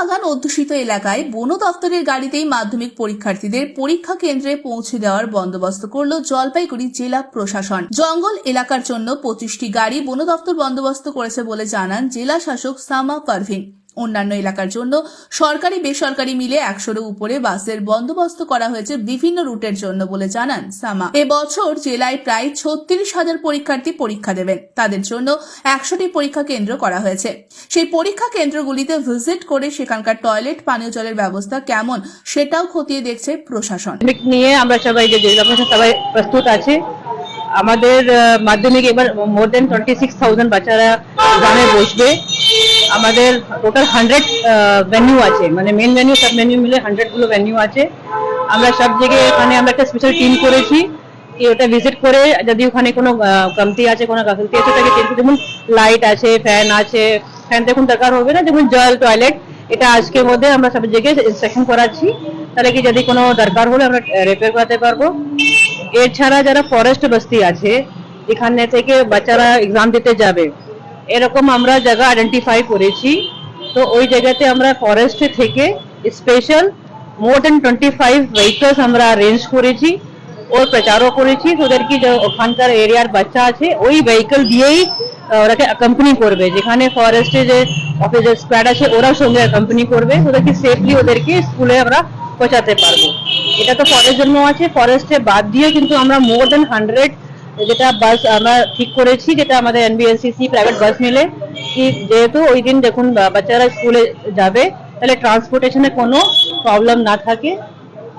বাগান অধ্যুষিত এলাকায় বন দপ্তরের গাড়িতেই মাধ্যমিক পরীক্ষার্থীদের পরীক্ষা কেন্দ্রে পৌঁছে দেওয়ার বন্দোবস্ত করল জলপাইগুড়ি জেলা প্রশাসন। জঙ্গল এলাকার জন্য পঁচিশটি গাড়ি বন দপ্তর বন্দোবস্ত করেছে বলে জানান জেলা শাসক সামা পারভিন। অন্যান্য এলাকার জন্য সরকারি বেসরকারি মিলে একশোরও উপরে বাসের বন্দোবস্ত করা হয়েছে বিভিন্ন রুটের জন্য বলে জানান সামা। এবছর জেলায় প্রায় ছত্রিশ হাজার পরীক্ষার্থী পরীক্ষা দেবেন। তাদের জন্য একশোটি পরীক্ষা কেন্দ্র করা হয়েছে। সেই পরীক্ষা কেন্দ্রগুলিতে ভিজিট করে সেখানকার টয়লেট, পানীয় জলের ব্যবস্থা কেমন সেটাও খতিয়ে দেখছে প্রশাসন। নিয়ে আমরা সবাই যে সবাই প্রস্তুত আছে। আমাদের মাধ্যমিক এবার more than twenty six thousand বাচ্চারা গ্রামে বসবে। আমাদের টোটাল হান্ড্রেড ভেন্যু আছে। মানে মেন ভেন্যু সব ভেন্যু মিলে হান্ড্রেডগুলো ভেন্যু আছে। আমরা সব জায়গায় এখানে আমরা একটা স্পেশাল টিম করেছি। কি ওটা ভিজিট করে যদি ওখানে কোনো কমতি আছে, কোনো গাফিলতি আছে, তাকে কিন্তু যেমন লাইট আছে ফ্যান আছে ফ্যান দেখুন দরকার হবে না যেমন জল টয়লেট এটা আজকের মধ্যে আমরা সব জায়গায় ইনস্ট্রাকশন করাচ্ছি। তাহলে কি যদি কোনো দরকার হলে আমরা রিপেয়ার করাতে পারব। এছাড়া যারা ফরেস্ট বস্তি আছে, এখানে থেকে বাচ্চারা এক্সাম দিতে যাবে। এরকম আমরা জায়গা আইডেন্টিফাই করেছি। তো ওই জায়গাতে আমরা ফরেস্ট থেকে special more than twenty five vehicles আমরা অ্যারেঞ্জ করেছি, ওর প্রচারও করেছি তো ওদের কি ওখানকার এরিয়ার বাচ্চা আছে, ওই ভেহিকল দিয়েই ওরাকে অ্যাকম্পানি করবে। যেখানে ফরেস্টে যে অফিসের স্প্যাড আছে, ওরাও সঙ্গে অ্যাকম্পানি করবে। ওদেরকে সেফলি ওদেরকে স্কুলে আমরা পৌঁছাতে পারব। এটা তো ফরেস্ট জন্য আছে। ফরেস্টে বাদ দিয়ে কিন্তু আমরা মোর দেন হান্ড্রেড যেটা বাস আমরা ঠিক করেছি, যেটা আমাদের এনবিএসসিসি প্রাইভেট বাস মিলে, কি যেহেতু ওই দিন দেখুন বাচ্চারা স্কুলে যাবে, তাহলে ট্রান্সপোর্টেশনে কোনো প্রবলেম না থাকে,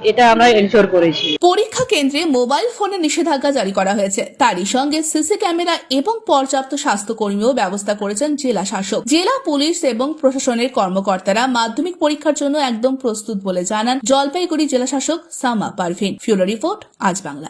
এটা আমরা এনশোর করেছি। পরীক্ষা কেন্দ্রে মোবাইল ফোনে নিষেধাজ্ঞা জারি করা হয়েছে। তারই সঙ্গে সিসি ক্যামেরা এবং পর্যাপ্ত স্বাস্থ্যকর্মীও ব্যবস্থা করেছেন জেলা শাসক। জেলা পুলিশ এবং প্রশাসনের কর্মকর্তারা মাধ্যমিক পরীক্ষার জন্য একদম প্রস্তুত বলে জানান। জলপাইগুড়ি জেলা শাসক সামা পারভিন। ফিউরো রিপোর্ট, আজ বাংলা।